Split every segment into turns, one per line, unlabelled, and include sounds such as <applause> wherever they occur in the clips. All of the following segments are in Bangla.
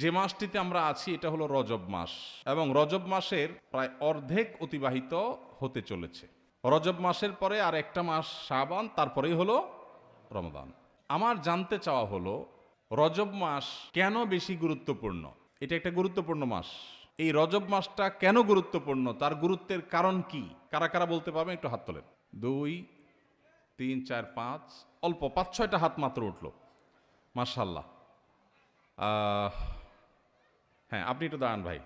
যে মাসটিতে আমরা আছি, এটা হলো রজব মাস। এবং রজব মাসের প্রায় অর্ধেক অতিবাহিত হতে চলেছে। রজব মাসের পরে আর একটা মাস শাবান, তারপরেই হলো রমদান। আমার জানতে চাওয়া হলো, রজব মাস কেন বেশি গুরুত্বপূর্ণ? এটা একটা গুরুত্বপূর্ণ মাস। এই রজব মাসটা কেন গুরুত্বপূর্ণ? তার গুরুত্বের কারণ কি? কারা কারা বলতে পারবেন একটু হাত তোলেন। দুই, তিন, চার, পাঁচ, অল্প পাঁচ, ছয়টা হাত মাত্র উঠল। মার্শাল্লাহ হ্যাঁ আপনি একটু দাঁড়ান ভাই।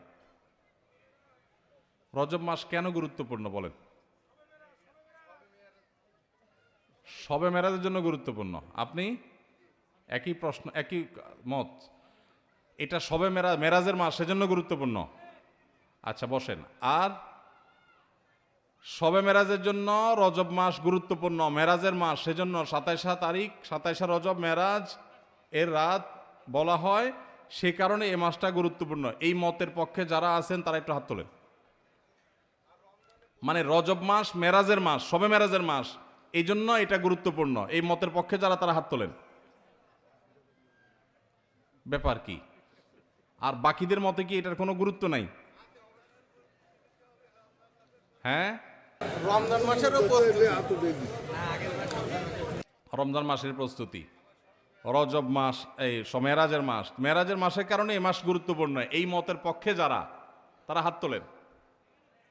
রজব মাস কেন গুরুত্বপূর্ণ বলেন? সবে মেরাজের জন্য গুরুত্বপূর্ণ। আপনি একই প্রশ্ন, একই মত। এটা সবে মেরা, মেরাজের মাস, সেজন্য গুরুত্বপূর্ণ। আচ্ছা বসেন। আর সবে মেরাজের জন্য রজব মাস গুরুত্বপূর্ণ, মেরাজের মাস, সেজন্য সাতাইশা তারিখ, সাতাইশা রজব, মেরাজ, এর রাত বলা হয় সে কারণে এই মাসটা গুরুত্বপূর্ণ। এই মতের পক্ষে যারা আছেন তারা একটু হাত তোলেন। মানে রজব মাস মেরাজের মাস সবে মেরাজের মাস এই জন্য এটা গুরুত্বপূর্ণ। এই মতের পক্ষে যারা তারা হাত তোলেন। ব্যাপার কি? আর বাকিদের মতে কি এটার কোনো গুরুত্ব নাই? হ্যাঁ?
রমজান মাসেরও
রমজান মাসের প্রস্তুতি। রজব মাস, এই মেরাজের মাস। মেরাজের মাসের কারণে এই মাস গুরুত্বপূর্ণ। এই মতের পক্ষে যারা, তারা হাত তোলেন।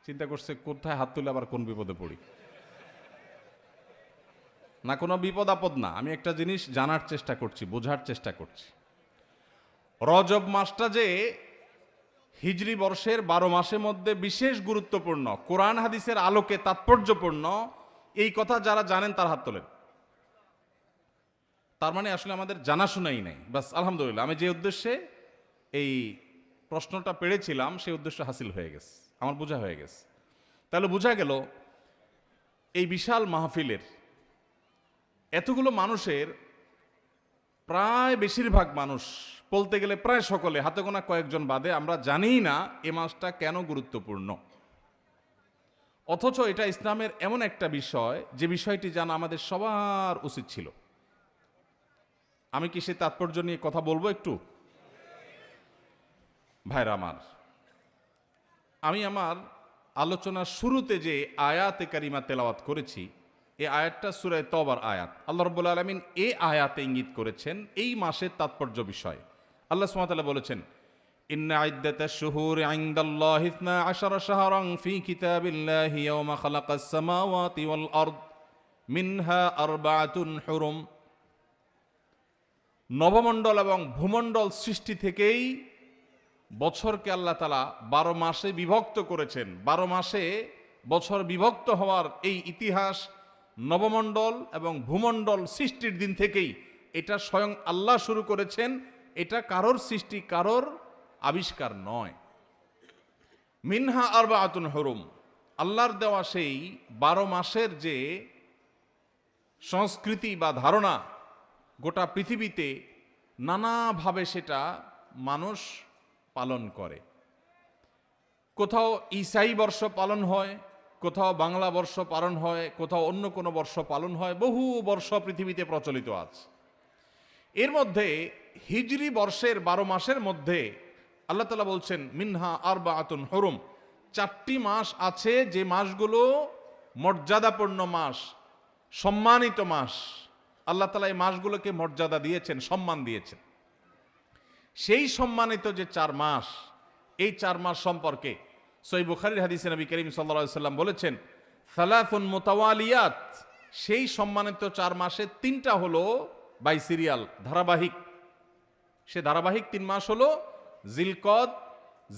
চিন্তা করছে, কোথায় হাত তুলে আবার কোন বিপদে পড়ি? না, কোনো বিপদ আপদ না। আমি একটা জিনিস জানার চেষ্টা করছি, বোঝার চেষ্টা করছি। রজব মাসটা যে হিজরি বর্ষের বারো মাসের মধ্যে বিশেষ গুরুত্বপূর্ণ, কোরআন হাদিসের আলোকে তাৎপর্যপূর্ণ, এই কথা যারা জানেন তার হাত তোলেন। তার মানে আসলে আমাদের জানাশোনাই নাই। বাস, আলহামদুলিল্লাহ। আমি যে উদ্দেশ্যে এই প্রশ্নটা পেড়েছিলাম, সেই উদ্দেশ্য হাসিল হয়ে গেছে। আমার বোঝা হয়ে গেছে। তাহলে বোঝা গেল, এই বিশাল মাহফিলের এতগুলো মানুষের প্রায় বেশিরভাগ মানুষ, বলতে গেলে প্রায় সকলে, হাতে গোনা কয়েকজন বাদে, আমরা জানিই না এ মাসটা কেন গুরুত্বপূর্ণ। অথচ এটা ইসলামের এমন একটা বিষয়, যে বিষয়টি জানা আমাদের সবার উচিত ছিল। আমি কি সে তাৎপর্য নিয়ে কথা বলবো একটু ভাইরা আমার আমি আমার আলোচনার শুরুতে যে আয়াতে কারিমা তেলাওয়াত করেছি এই আয়াতটা সুরায় তবার আয়াত আল্লাহ রব্বুল আলমিন এই আয়াতে ইঙ্গিত করেছেন এই মাসের তাৎপর্য বিষয় আল্লাহ সুমাতাল্লাহ বলেছেন إن عدة الشهور عند الله اثنا عشر شهرا في كتاب الله يوم خلق السماوات والأرض منها أربعة حرم নবমণ্ডল এবং ভূমণ্ডল সৃষ্টি থেকেই বছরকে আল্লাহ তালা বারো মাসে বিভক্ত করেছেন। বারো মাসে বছর বিভক্ত হওয়ার এই ইতিহাস নবমণ্ডল এবং ভূমণ্ডল সৃষ্টির দিন থেকেই এটা স্বয়ং আল্লাহ শুরু করেছেন। এটা কারোর সৃষ্টি, কারোর আবিষ্কার নয়। মিনহা আরবা আতুন হরুম। আল্লাহর দেওয়া সেই বারো মাসের যে সংস্কৃতি বা ধারণা গোটা পৃথিবীতে নানাভাবে সেটা মানুষ পালন করে। কোথাও ঈসাই বর্ষ পালন হয়, কোথাও বাংলা বর্ষ পালন হয়, কোথাও অন্য কোনো বর্ষ পালন হয়, বহু বর্ষ পৃথিবীতে প্রচলিত আছে। এর মধ্যে হিজরি বর্ষের বারো মাসের মধ্যে আল্লাহ তালা বলছেন, মিনহা আর বা আতুন হরুম। চারটি মাস আছে যে মাসগুলো মর্যাদাপূর্ণ মাস, সম্মানিত মাস। আল্লাহ তালা এই মাসগুলোকে মর্যাদা দিয়েছেন, সম্মান দিয়েছেন। সেই সম্মানিত যে চার মাস, এই চার মাস সম্পর্কে সই বুখারির হাদিসে নবী করিম সাল্লা সাল্লাম বলেছেন সালাফুন মোতাওয়ালিয়াত সেই সম্মানিত চার মাসে তিনটা হলো বাই সিরিয়াল ধারাবাহিক। সে ধারাবাহিক তিন মাস হলো জিলকদ,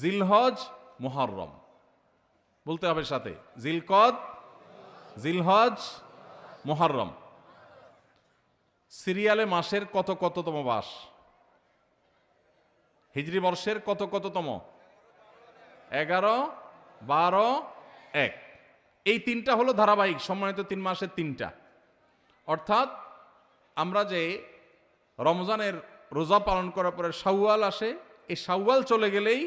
জিলহজ, মুহররম। বলতে হবে সাথে, জিলকদ, জিলহজ, মুহররম। সিরিয়ালে মাসের কত কততম মাস? হিজরি বর্ষের কত কততম? এগারো, বারো, এক। এই তিনটা হলো ধারাবাহিক, সম্মানিত তিন মাসের তিনটা। অর্থাৎ আমরা যে রমজানের রোজা পালন করার পরে শাওয়াল আসে, এই শাওয়াল চলে গেলেই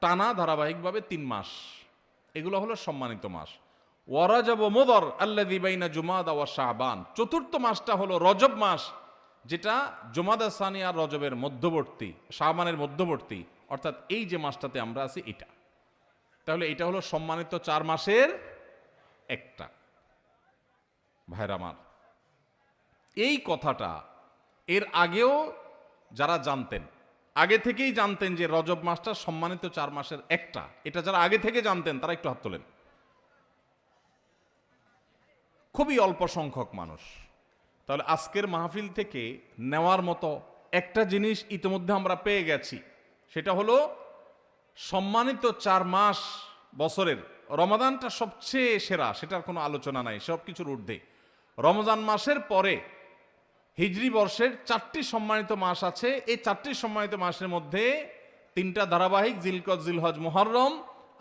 টানা ধারাবাহিকভাবে তিন মাস। এগুলো হলো সম্মানিত মাস। ওয়ারাজব মোদর আল্লাদি বাইনা জুমাদা ওয়া শাহবান চতুর্থ মাসটা হলো রজব মাস, যেটা জমাদা সানি আর রজবের মধ্যবর্তী শাহবানের মধ্যবর্তী, অর্থাৎ এই যে মাসটাতে আমরা আছি এটা। তাহলে এটা হলো সম্মানিত চার মাসের একটা। ভাইরা আমার, এই কথাটা এর আগেও যারা জানতেন, আগে থেকেই জানতেন যে রজব মাসটা সম্মানিত চার মাসের একটা, এটা যারা আগে থেকে জানতেন তারা একটু হাত তোলেন। খুবই অল্প সংখ্যক মানুষ। তাহলে আজকের মাহফিল থেকে নেওয়ার মতো একটা জিনিস ইতিমধ্যে আমরা পেয়ে গেছি। সেটা হলো সম্মানিত চার মাস বছরের রমাদানটা সবচেয়ে সেরা, সেটার কোনো আলোচনা নাই সব কিছুর ঊর্ধ্বে। রমজান মাসের পরে হিজরি বর্ষের চারটি সম্মানিত মাস আছে। এই চারটি সম্মানিত মাসের মধ্যে তিনটা ধারাবাহিক, জিলকত, জিলহজ মোহরম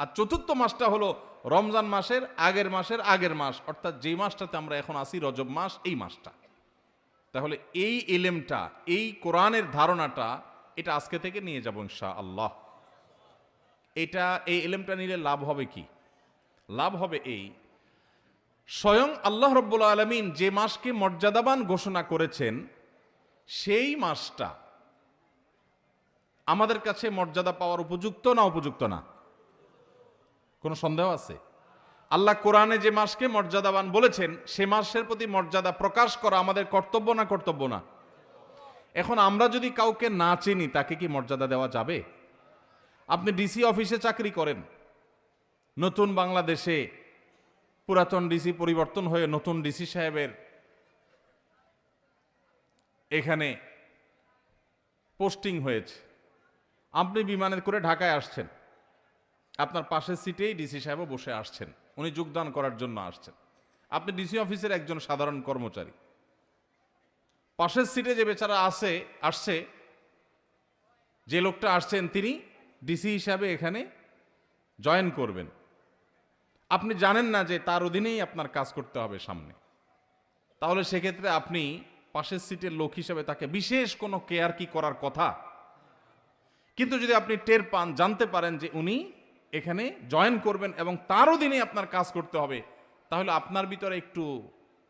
আর চতুর্থ মাসটা হলো রমজান মাসের আগের মাসের আগের মাস, অর্থাৎ যেই মাসটাতে আমরা এখন আসি রজব মাস, এই মাসটা। তাহলে এই এলেমটা, এই কোরআনের ধারণাটা, এটা আজকে থেকে নিয়ে যাব ইনশা আল্লাহ এটা, এই এলেমটা নিলে লাভ হবে কি? লাভ হবে এই, স্বয়ং আল্লাহ রব্বুল আলমিন যে মাসকে মর্যাদাবান ঘোষণা করেছেন, সেই মাসটা আমাদের কাছে মর্যাদা পাওয়ার উপযুক্ত না উপযুক্ত না? কোনো সন্দেহ আছে? আল্লাহ কোরআনে যে মাসকে মর্যাদাবান বলেছেন, সে মাসের প্রতি মর্যাদা প্রকাশ করা আমাদের কর্তব্য না কর্তব্য না? এখন আমরা যদি কাউকে না চিনি, তাকে কি মর্যাদা দেওয়া যাবে? আপনি ডিসি অফিসে চাকরি করেন, নতুন বাংলাদেশে পুরাতন ডিসি পরিবর্তন হয়ে নতুন ডিসি সাহেবের এখানে পোস্টিং হয়েছে। আপনি বিমানের করে ঢাকায় আসছেন। আপনার পাশের সিটেই ডিসি সাহেবও বসে আসছেন। উনি যোগদান করার জন্য আসছেন। আপনি ডিসি অফিসের একজন সাধারণ কর্মচারী। পাশের সিটে যে বেচারা আসে আসছে, যে লোকটা আসছেন তিনি ডিসি হিসাবে এখানে জয়েন করবেন। আপনি জানেন না যে তার অধীনেই আপনার কাজ করতে হবে সামনে। তাহলে সেক্ষেত্রে আপনি পাশের সিটের লোক হিসাবে তাকে বিশেষ কোনো কেয়ার কি করার কথা? কিন্তু যদি আপনি টের পান, জানতে পারেন যে উনি এখানে জয়েন করবেন এবং তার অধীনে আপনার কাজ করতে হবে, তাহলে আপনার ভিতরে একটু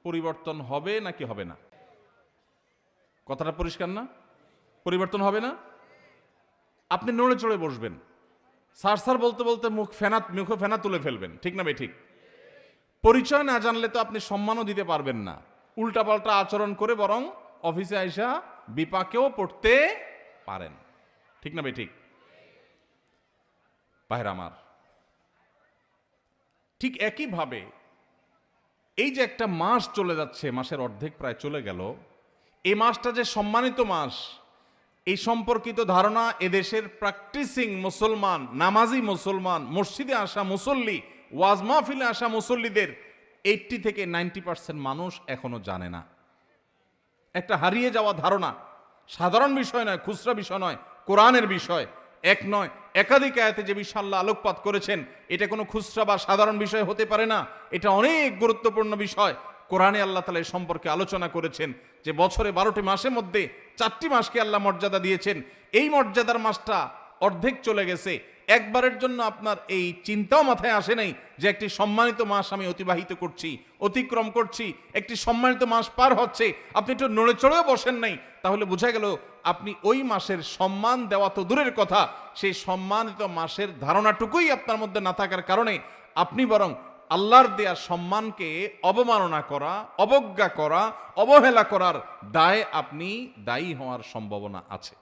পরিবর্তন হবে নাকি হবে না? কথাটা পরিষ্কার না? পরিবর্তন হবে না? আপনি নড়ে চড়ে বসবেন। সার সার বলতে বলতে মুখ ফেনা, মুখে ফেনা তুলে ফেলবেন, ঠিক না বে ঠিক। পরিচয় না জানলে তো আপনি সম্মানও দিতে পারবেন না। উল্টাপাল্টা আচরণ করে বরং অফিসে আইসা বিপাকেও পড়তে পারেন, ঠিক না বে ঠিক। বাহের আমার ঠিক একইভাবে এই যে একটা মাস চলে যাচ্ছে, মাসের অর্ধেক প্রায় চলে গেল এই মাসটা যে সম্মানিত মাস, এই সম্পর্কিত ধারণা এদেশের প্র্যাকটিসিং মুসলমান, নামাজি মুসলমান, মসজিদে আসা মুসল্লি, ওয়াজ মাহফিলে আসা মুসল্লিদের এইটটি থেকে নাইনটি পার্সেন্ট মানুষ এখনও জানে না। একটা হারিয়ে যাওয়া ধারণা, সাধারণ বিষয় নয়, খুচরা বিষয় নয়, কোরআনের বিষয়। এক নয়, একাধিক আয়াতে যে বিশাল্লাহ আলোকপাত করেছেন, এটা কোনো খুচরা বা সাধারণ বিষয় হতে পারে না। এটা অনেক গুরুত্বপূর্ণ বিষয়। কোরআনে আল্লাহ তালা এ সম্পর্কে আলোচনা করেছেন যে বছরে বারোটি মাসের মধ্যে চারটি মাসকে আল্লাহ মর্যাদা দিয়েছেন। এই মর্যাদার মাসটা অর্ধেক চলে গেছে। একবারের জন্য আপনার এই চিন্তাও মাথায় আসে নাই যে একটি সম্মানিত মাস আমি অতিবাহিত করছি, অতিক্রম করছি, একটি সম্মানিত মাস পার হচ্ছে, আপনি একটু নড়ে চড়েও বসেন নাই, তাহলে বোঝা গেল আপনি ওই মাসের সম্মান দেওয়া তো দূরের কথা, সেই সম্মানিত মাসের ধারণাটুকুই আপনার মধ্যে না থাকার কারণে আপনি বরং আল্লাহর দেয়া সম্মানকে অবমাননা করা, অবজ্ঞা করা, অবহেলা করার দায় আপনি দায়ী হওয়ার সম্ভাবনা আছে।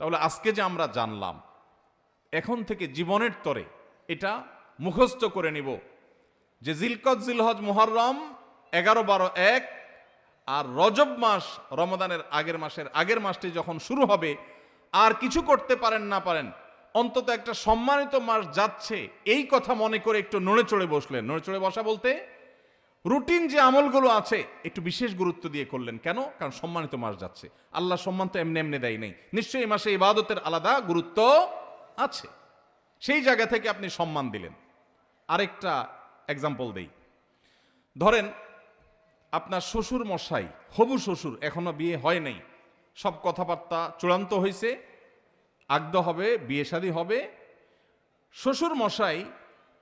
তাহলে আজকে যে আমরা জানলাম এখন থেকে জীবনের তরে এটা মুখস্থ করে নিব যে জিলকত, জিলহজ, মুহররম এগারো, বারো, এক আর রজব মাস রমদানের আগের মাসের আগের মাসটি যখন শুরু হবে, আর কিছু করতে পারেন না পারেন, অন্তত একটা সম্মানিত মাস যাচ্ছে। এই কথা মনে করে একটু নড়ে চড়ে বসলেন। নড়ে চড়ে বসা বলতে, রুটিন যে আমলগুলো আছে, একটু বিশেষ গুরুত্ব দিয়ে করলেন। কেন? কারণ সম্মানিত মাস যাচ্ছে। আল্লাহ সম্মান তো এমনি এমনি দেয় নেই। নিশ্চয়ই এই মাসে ইবাদতের আলাদা গুরুত্ব আছে। সেই জায়গা থেকে আপনি সম্মান দিলেন। আরেকটা এক্সাম্পল দেই। ধরেন, আপনার শ্বশুর মশাই, হবু শ্বশুর, এখনও বিয়ে হয় নাই। সব কথাবার্তা চূড়ান্ত হয়েছে আগদ হবে, বিয়ে শাদী হবে। শ্বশুর মশাই,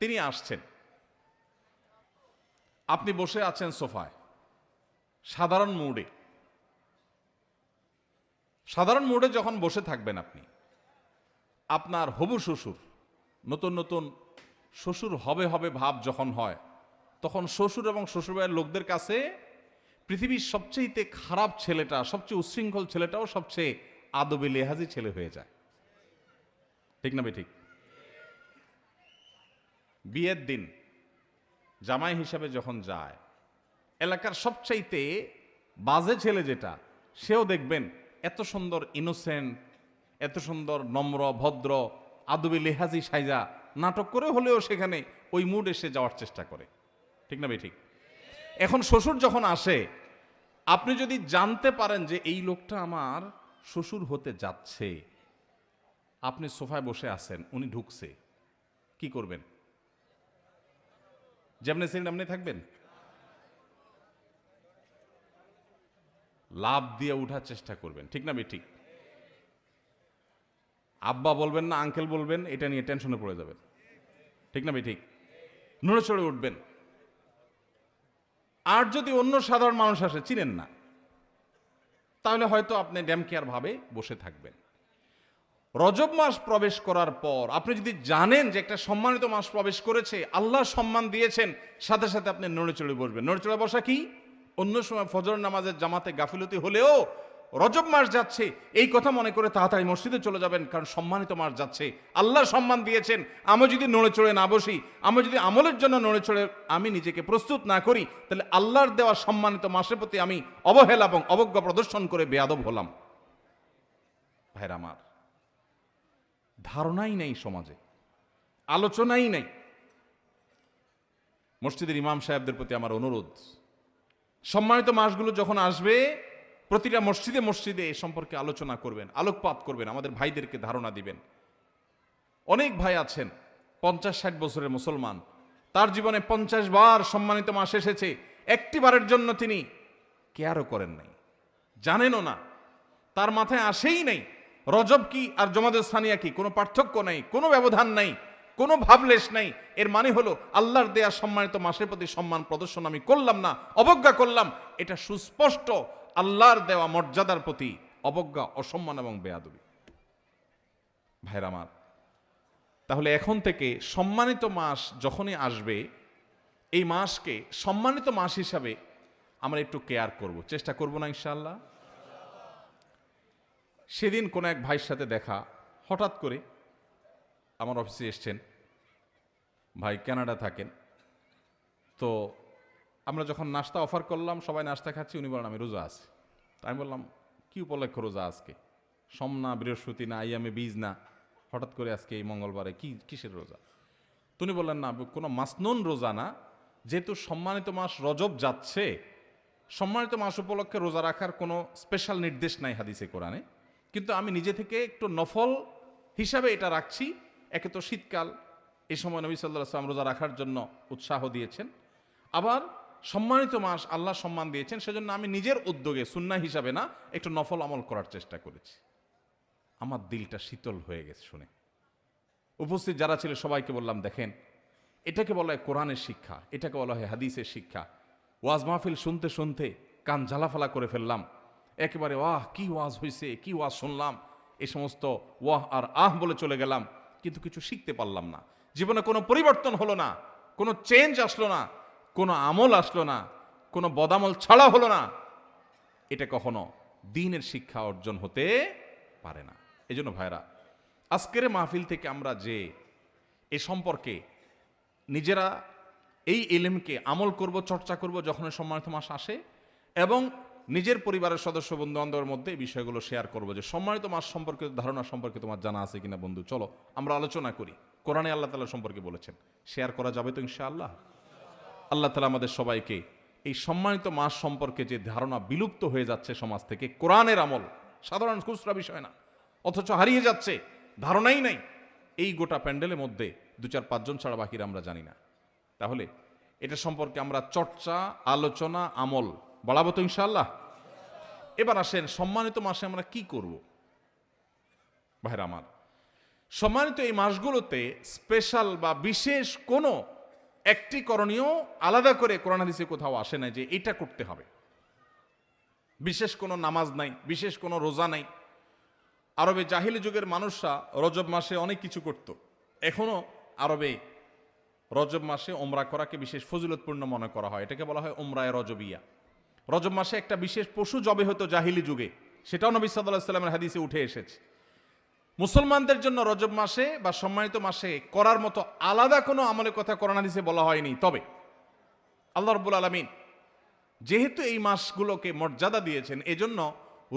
তিনি আসছেন। আপনি বসে আছেন সোফায়। সাধারণ মুডে সাধারণ মোডে যখন বসে থাকবেন আপনি আপনার হবু শ্বশুর, নতুন নতুন শ্বশুর হবে হবে ভাব যখন হয়, তখন শ্বশুর এবং শ্বশুরবাড়ির লোকদের কাছে পৃথিবীর সবচেয়েতে খারাপ ছেলেটা, সবচেয়ে উচ্ছৃঙ্খল ছেলেটাও সবচেয়ে আদবে লেহাজি ছেলে হয়ে যায়। ঠিক না ঠিক বিয়ের দিন জামাই হিসাবে যখন যায়, এলাকার সবচাইতে বাজে ছেলে যেটা, সেও দেখবেন এত সুন্দর ইনোসেন্ট এত সুন্দর, নম্র, ভদ্র, আদবি লেহাজি সাইজা। নাটক করে হলেও সেখানে ওই মুড এসে যাওয়ার চেষ্টা করে। ঠিক না ভাই, ঠিক? এখন শ্বশুর যখন আসে, আপনি যদি জানতে পারেন যে এই লোকটা আমার শ্বশুর হতে যাচ্ছে, আপনি সোফায় বসে আছেন, উনি ঢুকছে, কি করবেন? যেমনি ছিলেন আপনি থাকবেন? লাভ দিয়ে উঠার চেষ্টা করবেন, ঠিক না বে ঠিক? আব্বা বলবেন না, আঙ্কেল বলবেন, এটা নিয়ে টেনশনে পড়ে যাবেন। ঠিক না বে ঠিক। নড়ে চড়ে উঠবেন। আর যদি অন্য সাধারণ মানুষ আসে, চিনেন না। তাহলে হয়তো আপনি ড্যাম ভাবে বসে থাকবেন। রজব মাস প্রবেশ করার পর আপনি যদি জানেন যে একটা সম্মানিত মাস প্রবেশ করেছে, আল্লাহ সম্মান দিয়েছেন, সাথে সাথে আপনি নড়ে চড়ে বসবেন। নড়ে চড়ে বসা কি? অন্য সময় ফজর নামাজের জামাতে গাফিলতি হলেও রজব মাস যাচ্ছে, এই কথা মনে করে তাড়াতাড়ি মসজিদে চলে যাবেন, কারণ সম্মানিত মাস যাচ্ছে। আল্লাহ সম্মান দিয়েছেন, আমি যদি নড়ে চড়ে না বসি, আমি যদি আমলের জন্য নড়ে চড়ে আমি নিজেকে প্রস্তুত না করি, তাহলে আল্লাহর দেওয়া সম্মানিত মাসের প্রতি আমি অবহেলা এবং অবজ্ঞা প্রদর্শন করে বেয়াদব হলাম। ভাইরা আমার, ধারণাই নেই সমাজে, আলোচনাই নেই। মসজিদের ইমাম সাহেবদের প্রতি আমার অনুরোধ, সম্মানিত মাসগুলো যখন আসবে প্রতিটা মসজিদে মসজিদে এ সম্পর্কে আলোচনা করবেন, আলোকপাত করবেন, আমাদের ভাইদেরকে ধারণা দিবেন। অনেক ভাই আছেন, পঞ্চাশ ষাট বছরের মুসলমান। তার জীবনে পঞ্চাশ বার সম্মানিত মাস এসেছে, একটি বারের জন্য তিনি কেয়ারও করেন নাই। জানেনও না, তার মাথায় আসেই নাই, রজব কি আর জমাদের স্থানিয়া কি, কোনো পার্থক্য নেই, কোনো ব্যবধান নাই, কোনো ভাবলেশ নাই। এর মানে হলো আল্লাহর দেয়া সম্মানিত মাসের প্রতি সম্মান প্রদর্শন আমি করলাম না, অবজ্ঞা করলাম, এটা সুস্পষ্ট আল্লাহর দেওয়া মর্যাদার প্রতি অবজ্ঞা, অসম্মান এবং বেয়াদবি। ভাইরা আমার, তাহলে এখন থেকে সম্মানিত মাস যখনই আসবে, এই মাসকে সম্মানিত মাস হিসাবে আমরা একটু কেয়ার করব। চেষ্টা করব না ইনশাআল্লাহ? সেদিন কোনো এক ভাইয়ের সাথে দেখা, হঠাৎ করে আমার অফিসে এসছেন। ভাই কানাডা থাকেন। তো আমরা যখন নাস্তা অফার করলাম, সবাই নাস্তা খাচ্ছি, উনি বলেন, আমি রোজা আছি। তাই আমি বললাম, কী উপলক্ষ রোজা আজকে? সোম না, বৃহস্পতি না, আইয়ামে বীজ না? হঠাৎ করে আজকে এই মঙ্গলবারে কি, কিসের রোজা? তুমি বললেন, না, কোনো মাসনুন রোজা না। যেহেতু সম্মানিত মাস রজব যাচ্ছে, সম্মানিত মাস উপলক্ষে রোজা রাখার কোনো স্পেশাল নির্দেশ নাই হাদিসে, কোরআনে। কিন্তু আমি নিজে থেকে একটু নফল হিসাবে এটা রাখছি। একে তো শীতকাল। এই সময় নবী সাল্লাহ আসলাম রোজা রাখার জন্য উৎসাহ দিয়েছেন। আবার সম্মানিত মাস আল্লাহ সম্মান দিয়েছেন, সেজন্য আমি নিজের উদ্যোগে সুন্না হিসাবে না, একটু নফল আমল করার চেষ্টা করেছি। আমার দিলটা শীতল হয়ে গেছে শুনে। উপস্থিত যারা ছিল, সবাইকে বললাম, দেখেন, এটাকে বলা হয় কোরআনের শিক্ষা, এটাকে বলা হয় হাদিসের শিক্ষা। ওয়াজ মাহফিল শুনতে শুনতে কান ঝালাফালা করে ফেললাম। একেবারে ওয়াহ কি ওয়াজ হয়েছে কি ওয়াজ শুনলাম? এ সমস্ত ওয়াহ আর আহ বলে চলে গেলাম। কিন্তু কিছু শিখতে পারলাম না। জীবনে কোনো পরিবর্তন হলো না, কোনো চেঞ্জ আসলো না। কোনো আমল আসলো না, কোনো বদামল ছাড়া হলো না। এটা কখনো দিনের শিক্ষা অর্জন হতে পারে না। এই জন্য ভাইরা আজকের মাহফিল থেকে আমরা যে এ সম্পর্কে নিজেরা এই এলেমকে আমল করব, চর্চা করব, যখন সম্মানিত মাস আসে, এবং নিজের পরিবারের সদস্য বন্ধু বান্ধবের মধ্যে এই বিষয়গুলো শেয়ার করব যে সম্মানিত মাস সম্পর্কে, ধারণা সম্পর্কে তোমার জানা আছে কিনা বন্ধু? চলো, আমরা আলোচনা করি। কোরআনে আল্লাহ তালা সম্পর্কে বলেছেন। শেয়ার করা যাবে তো ইনশাআল্লাহ। আল্লাহ তালা আমাদের সবাইকে এই সম্মানিত মাস সম্পর্কে যে ধারণা বিলুপ্ত হয়ে যাচ্ছে সমাজ থেকে, কোরআনের আমল, সাধারণ খুচরা বিষয় না, অথচ হারিয়ে যাচ্ছে, ধারণাই নাই। এই গোটা প্যান্ডেলের মধ্যে দু চার পাঁচজন ছাড়া বাকিরা আমরা জানি না। তাহলে এটা সম্পর্কে আমরা চর্চা, আলোচনা, আমল বাড়াবো তো ইনশাল্লাহ এবার আসেন সম্মানিত মাসে আমরা কি করব? ভাইরা আমার, সম্মানিত এই মাসগুলোতে স্পেশাল বা বিশেষ কোনো একটি করণীয় আলাদা করে কোরআন হাদিসে কোথাও আসে না যে এটা করতে হবে। বিশেষ কোনো নামাজ নাই, বিশেষ কোনো রোজা নাই। আরবে জাহিলি যুগের মানুষরা রজব মাসে অনেক কিছু করত। এখনও আরবে রজব মাসে ওমরা করাকে বিশেষ ফজিলতপূর্ণ মনে করা হয়। এটাকে বলা হয় ওমরায় রজবিয়া। রজব মাসে একটা বিশেষ পশু জবে হতো জাহিলি যুগে। সেটাও নবী সাল্লাহ সাল্লামের হাদিসে উঠে এসেছে। মুসলমানদের জন্য রজব মাসে বা সম্মানিত মাসে করার মতো আলাদা কোনো আমলের কথা করোনা হাদিসে বলা হয়নি। তবে আল্লাহ রব্বুল আলমিন যেহেতু এই মাসগুলোকে মর্যাদা দিয়েছেন, এজন্য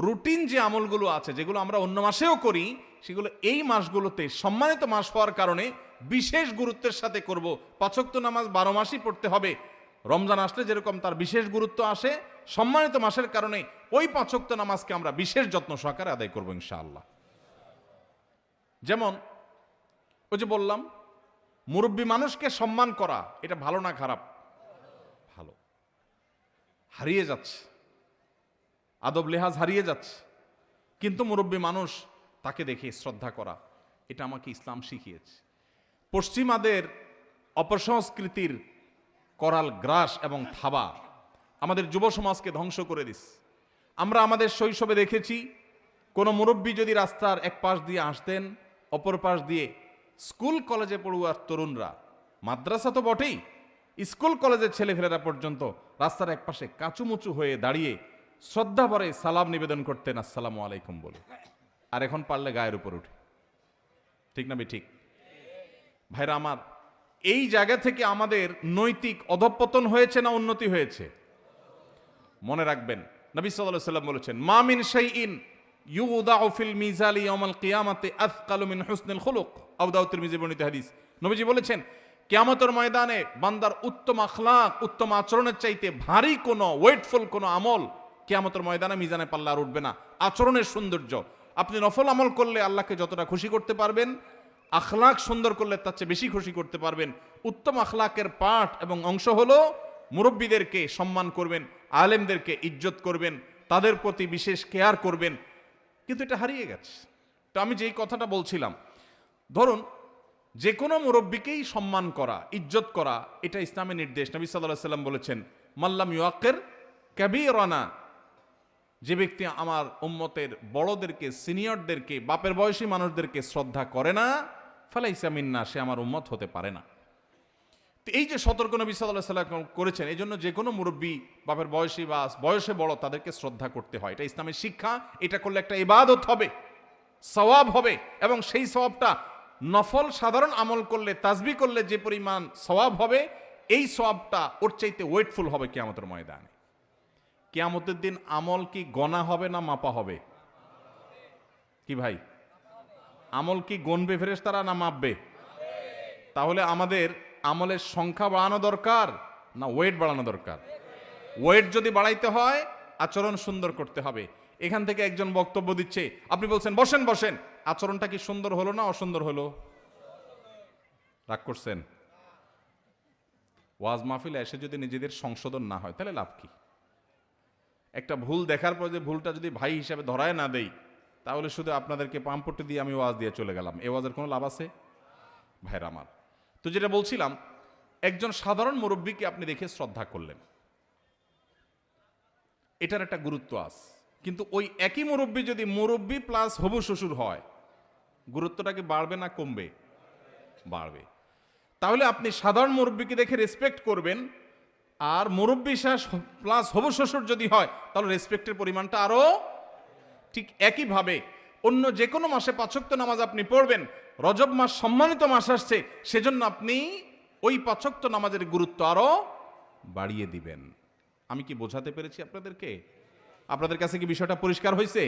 রুটিন যে আমলগুলো আছে, যেগুলো আমরা অন্য মাসেও করি, সেগুলো এই মাসগুলোতে সম্মানিত মাস হওয়ার কারণে বিশেষ গুরুত্বের সাথে করব। পাচক্ত নামাজ বারো মাসই পড়তে হবে। রমজান আসলে যেরকম তার বিশেষ গুরুত্ব আসে, সম্মানিত মাসের কারণে ওই পাচক্ত নামাজকে আমরা বিশেষ যত্ন সহকারে আদায় করব ইনশাআল্লাহ। যেমন ওই যে বললাম, মুরব্বী মানুষকে সম্মান করা, এটা ভালো না খারাপ? ভালো। হারিয়ে যাচ্ছে। আদব লেহাজ হারিয়ে যাচ্ছে। কিন্তু মুরব্বী মানুষ তাকে দেখে শ্রদ্ধা করা, এটা আমাকে ইসলাম শিখিয়েছে। পশ্চিমাদের অপসংস্কৃতির করাল গ্রাস এবং থাবা আমাদের যুব সমাজকে ধ্বংস করে দিস আমরা আমাদের শৈশবে দেখেছি, কোনো মুরব্বী যদি রাস্তার এক পাশ দিয়ে আসতেন অপর পাশ দিয়ে স্কুল কলেজে পড়ুয়ার তরুণরা। মাদ্রাসা তো বটেই। স্কুল কলেজের ছেলেফেলেরা পর্যন্ত রাস্তার এক পাশে কাচুমুচু হয়ে দাঁড়িয়ে শ্রদ্ধা ভরে সালাম নিবেদন করতেন আসসালামু আলাইকুম বলে। আর এখন পারলে গায়ের উপর উঠে। ঠিক না ঠিক ভাইরা আমার, এই জায়গা থেকে আমাদের নৈতিক অধঃপতন হয়েছে না উন্নতি হয়েছে? মনে রাখবেন, নবী সাল্লাল্লাহু সাল্লাম বলেছেন মামিন শাইইন ইউদাউ ফিল মিজালি ইয়াউমাল কিয়ামাতে আথকালু হুসনিল খুলুক। আবু দাউদ তিরমিজি বর্ণিত হাদিস। নবীজি বলেছেন, কিয়ামতের ময়দানে বান্দার উত্তম আখলাক, উত্তম আচরণের চাইতে ভারী কোনো, ওয়েটফুল কোনো আমল কিয়ামতের ময়দানে মিজানে পাল্লা আর উঠবে না। আচরণের সৌন্দর্য। আপনি নফল আমল করলে আল্লাহকে যতটা খুশি করতে পারবেন, আখলাক সুন্দর করলে তার চেয়ে বেশি খুশি করতে পারবেন। উত্তম আখলাকের পাঠ এবং অংশ হলো মুরব্বীদেরকে সম্মান করবেন, আলেমদেরকে ইজ্জত করবেন, তাদের প্রতি বিশেষ কেয়ার করবেন কিন্তু এটা হারিয়ে গেছে। তো আমি যেই কথাটা বলছিলাম, ধরুন যে কোনো মুরব্বীকেই সম্মান করা, ইজ্জত করা, এটা ইসলামের নির্দেশ। নবী সাল্লাহ সাল্লাম বলেছেন মাল্লাম ইউয়াক্কের কাবিরানা যে ব্যক্তি আমার উম্মতের বড়দেরকে, সিনিয়রদেরকে, বাপের বয়সী মানুষদেরকে শ্রদ্ধা করে না ফলে ইসামিন্না সে আমার উম্মত হতে পারে না। এই যে সতর্ক নবী সাল্লাহ করেছেন, এই জন্য যে কোনো মুরব্বী বাপের বয়সী বা বয়সে বড় তাদেরকে শ্রদ্ধা করতে হয়। এটা ইসলামের শিক্ষা, এটা করলে একটা ইবাদত হবে, সওয়াব হবে এবং সেই সওয়াবটা নফল, সাধারণ আমল করলে, তাজবি করলে যে পরিমাণ সওয়াব হবে, এই সওয়াবটা ওর চাইতে ওয়েটফুল হবে কেয়ামতের ময়দানে। কেয়ামতের দিন আমল কি গণা হবে না মাপা হবে? কি ভাই? আমল কি গণবে ফেরেশতারা না মাপবে? তাহলে আমাদের আমলের সংখ্যা বাড়ানো দরকার না ওয়েট বাড়ানো দরকার? ওয়েট যদি বাড়াইতে হয়, আচরণ সুন্দর করতে হবে। এখান থেকে একজন বক্তব্য দিচ্ছে, আপনি বলছেন, বসেন বসেন। আচরণটা কি সুন্দর হলো না অসুন্দর হলো? রাগ করছেন? ওয়াজ মাহফিলে এসে যদি নিজেদের সংশোধন না হয়, তাহলে লাভ কি? একটা ভুল দেখার পর যে ভুলটা যদি ভাই হিসাবে ধরায় না দেই, তাহলে শুধু আপনাদেরকে পাম্পট্টি দিয়ে আমি ওয়াজ দিয়ে চলে গেলাম। এ ওয়াজের কোনো লাভ আছে? ভাইরা আমার। তো যেটা বলছিলাম, একজন সাধারণ মুরব্বীকে আপনি দেখে শ্রদ্ধা করলেন। এটার একটা গুরুত্ব আছে কিন্তু ওই একই মুরব্বী যদি মুরব্বী প্লাস হবু শ্বশুর হয় গুরুত্বটা কি বাড়বে না কমবে? বাড়বে। তাহলে আপনি সাধারণ মুরব্বীকে দেখে রেসপেক্ট করবেন, আর মুরব্বী শ্বাস প্লাস হবু শ্বশুর যদি হয়, তাহলে রেসপেক্টের পরিমাণটা আরও ঠিক একইভাবে অন্য যে কোনো মাসে পাঁচক্ত নামাজ আপনি পড়বেন রজব মাস, সম্মানিত মাস আসছে, সেজন্য আপনি ওই পাঁচক্ত নামাজের গুরুত্ব আরও বাড়িয়ে দিবেন। আমি কি বোঝাতে পেরেছি আপনাদেরকে? আপনাদের কাছে কি বিষয়টা পরিষ্কার হয়েছে?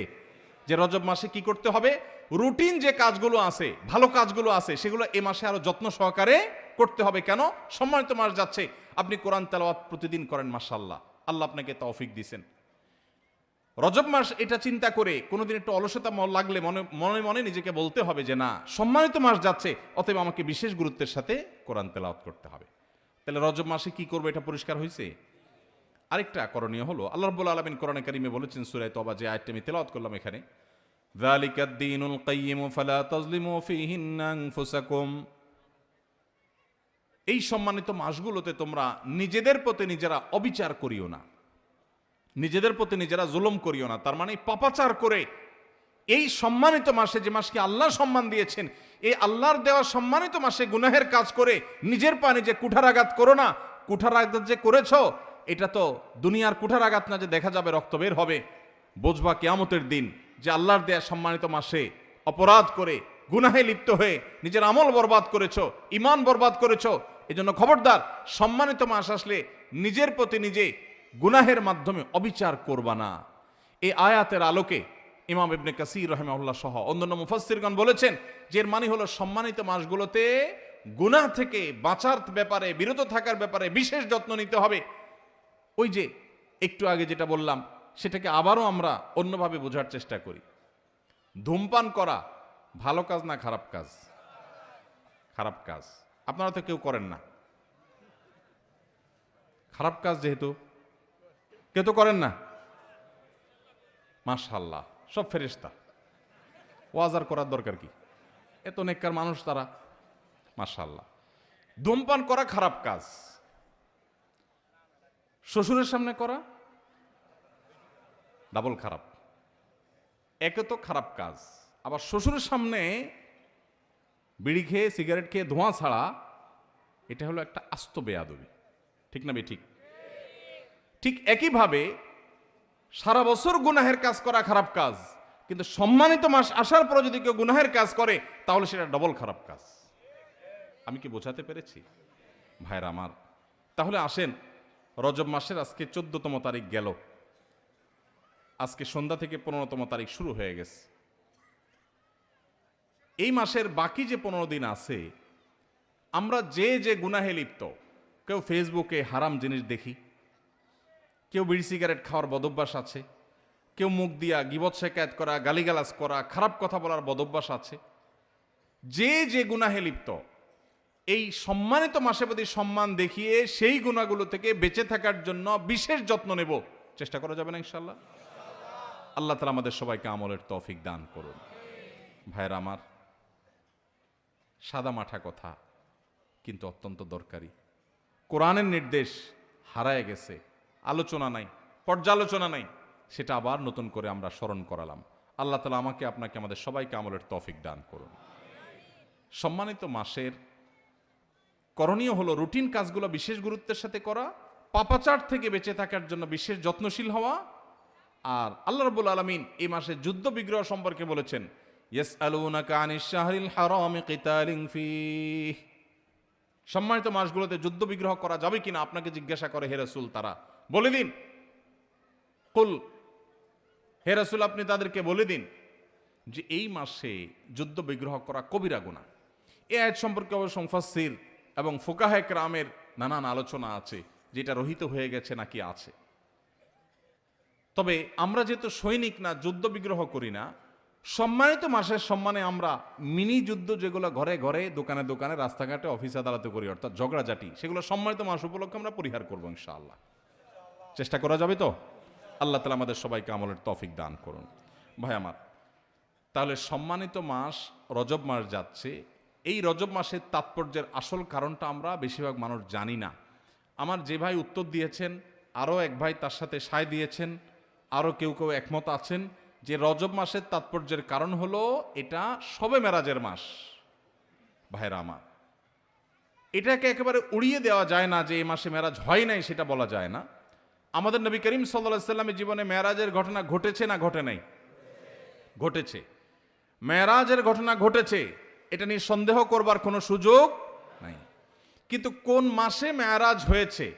যে রজব মাসে কি করতে হবে? রুটিন যে কাজগুলো আছে, ভালো কাজগুলো আছে, সেগুলো এ মাসে আরও যত্ন সহকারে করতে হবে কেন? সম্মানিত মাস যাচ্ছে, আপনি কোরআন তেলাওয়াত প্রতিদিন করেন মাসাল্লাহ আল্লাহ আপনাকে তৌফিক দিছেন। রজব মাস এটা চিন্তা করে কোনোদিন একটু অলসতা লাগলে মনে মনে মনে নিজেকে বলতে হবে যে না, সম্মানিত মাস যাচ্ছে, অতএব আমাকে বিশেষ গুরুত্বের সাথে কোরআন তেলাওয়াত করতে হবে। তাহলে রজব মাসে কি করব এটা পরিষ্কার হয়েছে? আরেকটা করণীয় হলো, আল্লাহ রাব্বুল আলামিন কোরআনে কারিমে বলেছেন সূরা তবা যে আয়াতটা আমি তেলাওয়াত করলাম এখানে, যালিকাদ দীনুল কাইয়্যিম ফালা তাজলিমু ফীহিন্না এই সম্মানিত মাসগুলোতে তোমরা নিজেদের প্রতি নিজেরা অবিচার করিও না। নিজেদের প্রতি নিজেরা জুলুম করিও না। তার মানে পাপাচার করে এই সম্মানিত মাসে যে মাসকে আল্লাহ সম্মান দিয়েছেন, এই আল্লাহর দেওয়া সম্মানিত মাসে গুনাহের কাজ করে নিজের পানে যে কুঠারাঘাত করো না। কুঠারাঘাত যে করেছ, এটা তো দুনিয়ার কুঠারাঘাত না যে দেখা যাবে, রক্ত বের হবে। বোঝবা কেয়ামতের দিন যে আল্লাহর দেয়া সম্মানিত মাসে অপরাধ করে, গুনাহে লিপ্ত হয়ে নিজের আমল বরবাদ করেছ ইমান বরবাদ করেছ, এজন্য খবরদার, সম্মানিত মাস আসলে নিজের প্রতি নিজে গুনাহের মাধ্যমে অবিচার করবা না। এই আয়াতের আলোকে ইমাম ইবনে কাসির রহমাউল্লাহ সহ অন্যান্য মুফাসসিরগণ বলেছেন যে এর মানে হলো সম্মানিত মাসগুলোতে গুনাহ থেকে বাঁচার ব্যাপারে, বিরত থাকার ব্যাপারে বিশেষ যত্ন নিতে হবে। ওই যে একটু আগে যেটা বললাম, সেটাকে আবারও আমরা অন্যভাবে বোঝার চেষ্টা করি। ধূমপান করা ভালো কাজ না খারাপ কাজ? খারাপ কাজ। আপনারা তো কেউ করেন না। খারাপ কাজ যেহেতু কেউ তো করেন না? মাশাল্লাহ, সব ফেরিস্তা ওয়াজার করার দরকার কি? এত নেককার মানুষ তারা। মাশাল্লাহ। ধূমপান করা খারাপ কাজ। শ্বশুরের সামনে করা ডাবল খারাপ। একে তো খারাপ কাজ। আবার শ্বশুরের সামনে বিড়ি খেয়ে, সিগারেট খেয়ে, ধোঁয়া ছাড়া, এটা হলো একটা আস্ত বেয়াদবি। ঠিক না বে, ঠিক? ঠিক একইভাবে সারা বছর গুনাহের কাজ করা খারাপ কাজ, কিন্তু সম্মানিত মাস আসার পর যদি কেউ গুনাহের কাজ করে, তাহলে সেটা ডবল খারাপ কাজ। আমি কি বোঝাতে পেরেছি? ভাইরা আমার, তাহলে আসেন, রজব মাসের আজকে চোদ্দতম তারিখ গেল। আজকে সন্ধ্যা থেকে পনেরোতম তারিখ শুরু হয়ে গেছে। এই মাসের বাকি যে পনেরো দিন আছে, আমরা যে যে গুনাহে লিপ্ত, কেউ ফেসবুকে হারাম জিনিস দেখি কেউ বিড়ি সিগারেট খাওয়ার বদভ্যাস আছে, কেউ মুখ দিয়া গিবত শেকায়ত করা, গালিগালাজ করা, খারাপ কথা বলার বদভ্যাস আছে। যে যে গুনাহে লিপ্ত, এই সম্মানিত মাসে প্রতি সম্মান দেখিয়ে সেই গুণাগুলো থেকে বেঁচে থাকার জন্য বিশেষ যত্ন নেব। চেষ্টা করা যাবে না ইনশাল্লাহ আল্লাহ তালা আমাদের সবাইকে আমলের তৌফিক দান করুন। ভাইয়ের আমার, সাদা মাঠা কথা কিন্তু অত্যন্ত দরকারি। কোরআনের নির্দেশ হারায় গেছে। আলোচনা নাই, পর্যালোচনা নাই, সেটা আবার নতুন করে আমরা স্মরণ করালাম। আল্লাহ তালা আমাকে, আপনাকে, আমাদের সবাইকে আমলের তফিক দান করুন। সম্মানিত মাসের করণীয় হলো রুটিন কাজগুলো বিশেষ গুরুত্বের সাথে করা, পাপাচার থেকে বেঁচে থাকার জন্য বিশেষ যত্নশীল হওয়া, আর আল্লাহ রবুল আলমিন এই মাসে যুদ্ধ বিগ্রহ সম্পর্কে বলেছেন ইয়েস সম্মানিত মাসগুলোতে যুদ্ধ বিগ্রহ করা যাবে কিনা, আপনাকে জিজ্ঞাসা করে, হে রসুল, তারা বলে দিন। কুল, হে রসুল, আপনি তাদেরকে বলে দিন যে এই মাসে যুদ্ধ বিগ্রহ করা কবিরা গুণা এ আয়াত সম্পর্কে অবশ্য মুফাসসির এবং ফোকাহেক রামের নানান আলোচনা আছে, যেটা রহিত হয়ে গেছে নাকি আছে। তবে আমরা যেহেতু সৈনিক না, যুদ্ধ বিগ্রহ করি না, সম্মানিত মাসের সম্মানে আমরা মিনি যুদ্ধ যেগুলো ঘরে ঘরে, দোকানে দোকানে, রাস্তাঘাটে, অফিস আদালতে করি, অর্থাৎ ঝগড়াঝাটি, সেগুলো সম্মানিত মাস উপলক্ষে আমরা পরিহার করব, ইনশাআল্লাহ। চেষ্টা করা যাবে তো? আল্লাহ তালা আমাদের সবাইকে আমলের তফিক দান করুন। ভাই আমার, তাহলে সম্মানিত মাস রজব মাস যাচ্ছে। এই রজব মাসের তাৎপর্যের আসল কারণটা আমরা বেশিরভাগ মানুষ জানি না। আমার যে ভাই উত্তর দিয়েছেন, আরও এক ভাই তার সাথে সায় দিয়েছেন, আরও কেউ কেউ একমত আছেন যে রজব মাসের তাৎপর্যের কারণ হলো এটা সবে মেরাজের মাস। ভাইরা আমার, এটাকে একেবারে উড়িয়ে দেওয়া যায় না যে এই মাসে মেরাজ হয় নাই সেটা বলা যায় না। আমাদের নবী করিম সাল্লা সাল্লামের জীবনে মেরাজের ঘটনা ঘটেছে না ঘটে নাই? ঘটেছে। মেরাজের ঘটনা ঘটেছে, এটা নিয়ে সন্দেহ করবার কোনো সুযোগ নাই। কিন্তু কোন মাসে মেয়ারাজ হয়েছে,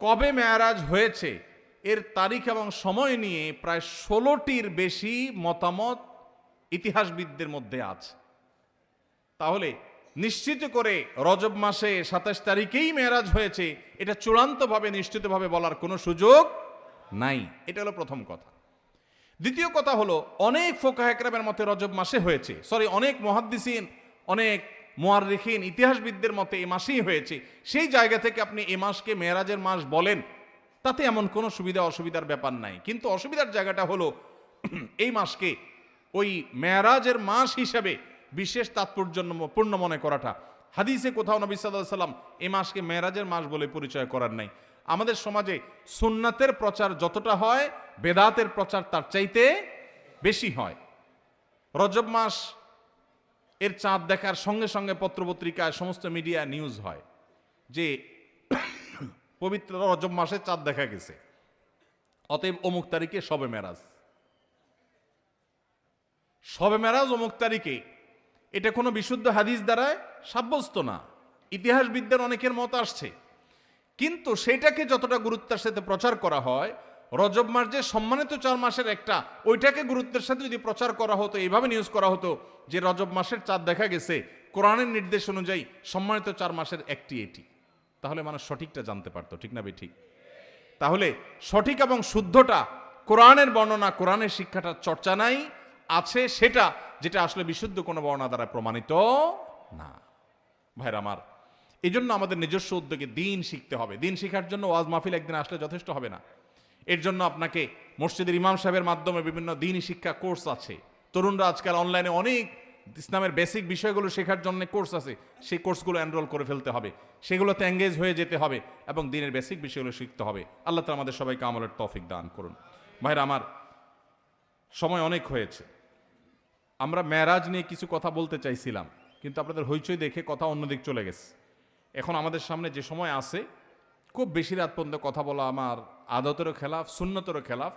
কবে মেয়ারাজ হয়েছে, এর তারিখ এবং সময় নিয়ে প্রায় ষোলোটির বেশি মতামত ইতিহাসবিদদের মধ্যে আছে। তাহলে নিশ্চিত করে রজব মাসে সাতাশ তারিখেই মেয়ারাজ হয়েছে, এটা চূড়ান্তভাবে, নিশ্চিতভাবে বলার কোনো সুযোগ নাই। এটা হলো প্রথম কথা। দ্বিতীয় কথা হলো, অনেক ফোকা একরামের মতে রজব মাসে হয়েছে। সরি অনেক মহাদ্দিসিন, অনেক মোয়ারিখিন ইতিহাসবিদদের মতে এ মাসেই হয়েছে। সেই জায়গা থেকে আপনি এ মাসকে মেয়েরাজের মাস বলেন, তাতে এমন কোনো সুবিধা অসুবিধার ব্যাপার নাই। কিন্তু অসুবিধার জায়গাটা হলো, এই মাসকে ওই মেয়ারাজের মাস হিসেবে বিশেষ তাৎপর্যপূর্ণ মনে করাটা। হাদিসে কোথাও নবী সাল্লাহ সাল্লাম এই মাসকে মেয়েরাজের মাস বলে পরিচয় করার নাই। আমাদের সমাজে সুন্নাতের প্রচার যতটা হয়, বেদাতের প্রচার তার চাইতে বেশি হয়। রজব মাস এর চাঁদ দেখার সঙ্গে সঙ্গে পত্রপত্রিকায় সমস্ত মিডিয়া নিউজ হয় যে <coughs> পবিত্র রজব মাসে চাঁদ দেখা গেছে। অতএব অমুক তারিখে সবে মেরাজ। সবে মেরাজ অমুক তারিখে এটা কোনো বিশুদ্ধ হাদিস দ্বারায় সাব্যস্ত না। ইতিহাসবিদদের অনেকের মত আসছে। কিন্তু সেটাকে যতটা গুরুত্বের সাথে প্রচার করা হয়, রজব মাস যে সম্মানিত চার মাসের একটা, ওইটাকে গুরুত্বের সাথে যদি প্রচার করা হতো, এইভাবে নিউজ করা হতো যে রজব মাসের চাঁদ দেখা গেছে, কোরআনের নির্দেশ অনুযায়ী সম্মানিত চার মাসের একটি এটি। তাহলে মানুষ সঠিকটা জানতে পারতো, ঠিক না বে ঠিক তাহলে সঠিক এবং শুদ্ধটা কোরআনের বর্ণনা, কোরআনের শিক্ষাটা চর্চা নাই আছে সেটা যেটা আসলে বিশুদ্ধ কোনো বর্ণনা দ্বারা প্রমাণিত না। ভাইরা আমার এই জন্য আমাদের নিজস্ব উদ্যোগে দিন শিখতে হবে। দিন শেখার জন্য ওয়াজ মাহফিল একদিন আসলে যথেষ্ট হবে না। এর জন্য আপনাকে মসজিদের ইমাম সাহেবের মাধ্যমে বিভিন্ন দিনই শিক্ষা কোর্স আছে। তরুণরা আজকাল অনলাইনে অনেক ইসলামের বেসিক বিষয়গুলো শেখার জন্য কোর্স আছে। সেই কোর্সগুলো এনরোল করে ফেলতে হবে। সেগুলোতে এঙ্গেজ হয়ে যেতে হবে এবং দিনের বেসিক বিষয়গুলো শিখতে হবে। আল্লাহ তালা আমাদের সবাইকে আমলের তৌফিক দান করুন। ভাইরা আমার, সময় অনেক হয়েছে। আমরা ম্যারাজ নিয়ে কিছু কথা বলতে চাইছিলাম, কিন্তু আপনাদের হইচই দেখে কথা অন্যদিক চলে গেছে। এখন আমাদের সামনে যে সময় আছে, খুব বেশি রাত পর্যন্ত কথা বলা আমার আদতেরও খেলাফ, সুন্নতেরও খেলাফ।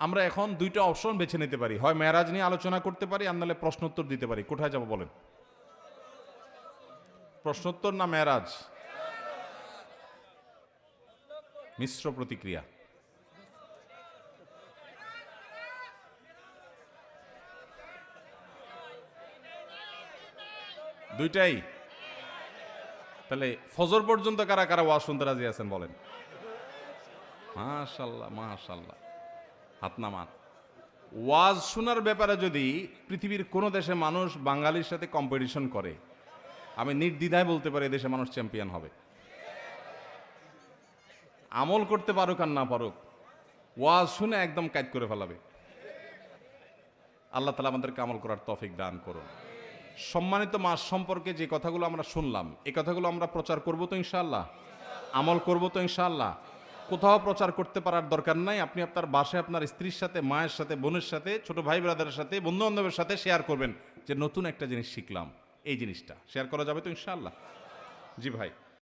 আমরা এখন দুইটা অপশন বেছে নিতে পারি। হয় ম্যারাজ নিয়ে আলোচনা করতে পারি, আর নাহলে প্রশ্নোত্তর দিতে পারি। কোথায় যাব বলেন? প্রশ্নোত্তর না ম্যারাজ মিশ্র প্রতিক্রিয়া। দুইটাই। তাহলে ফজর পর্যন্ত কারা কারা ওয়াজ শুনতে রাজি আছেন বলেন? মাশাল্লাহ মাশাল্লাহ। হাত নামান। ওয়াজ শোনার ব্যাপারে যদি পৃথিবীর কোনো দেশে মানুষ বাঙালির সাথে কম্পিটিশন করে, আমি নির্দ্বিধায় বলতে পারি দেশে মানুষ চ্যাম্পিয়ন হবে। আমল করতে পারুক আর না পারুক, ওয়াজ শুনে একদম কাজ করে ফেলাবে। আল্লাহ তালা আমাদেরকে আমল করার তফিক দান করুন। সম্মানিত মাস সম্পর্কে যে কথাগুলো আমরা শুনলাম এ কথাগুলো আমরা প্রচার করব তো ইনশাল্লাহ আমল করব তো ইনশাল্লাহ কোথাও প্রচার করতে পারার দরকার নাই। আপনি আপনার বাসায় আপনার স্ত্রীর সাথে, মায়ের সাথে, বোনের সাথে, ছোট ভাই ব্রাদারের সাথে বন্ধু বান্ধবের সাথে শেয়ার করবেন যে নতুন একটা জিনিস শিখলাম। এই জিনিসটা শেয়ার করা যাবে তো ইনশাল্লাহ জি ভাই।